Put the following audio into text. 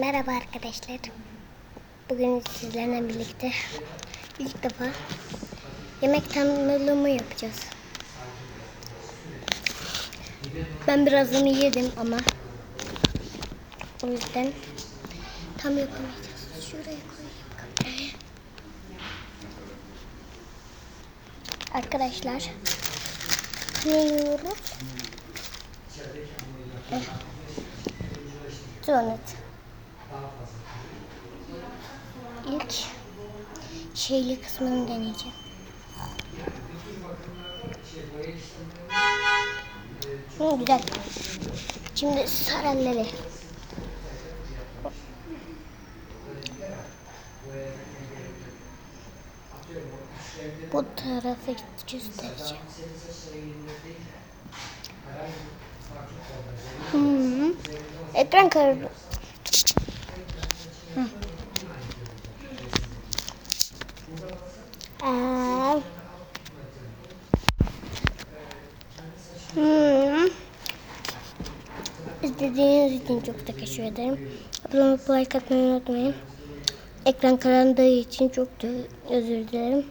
Merhaba arkadaşlar. Bugün sizlerle birlikte ilk defa yemek tanımlığımı yapacağız. Ben birazını yedim ama o yüzden tam yapamayacağız. Şuraya koyayım kamerayı. Arkadaşlar ne yiyoruz? Eh, Donut. İlk şeyli kısmını deneyeceğim. Hı, güzel. Şimdi sarelleri. Bu tarafı göstereceğim. Hmm. Ekran kararı. Aa. Hmm. İzlediğiniz için çok teşekkür ederim. Abone olup like atmayı unutmayın. Ekran karanlığı için çok özür dilerim.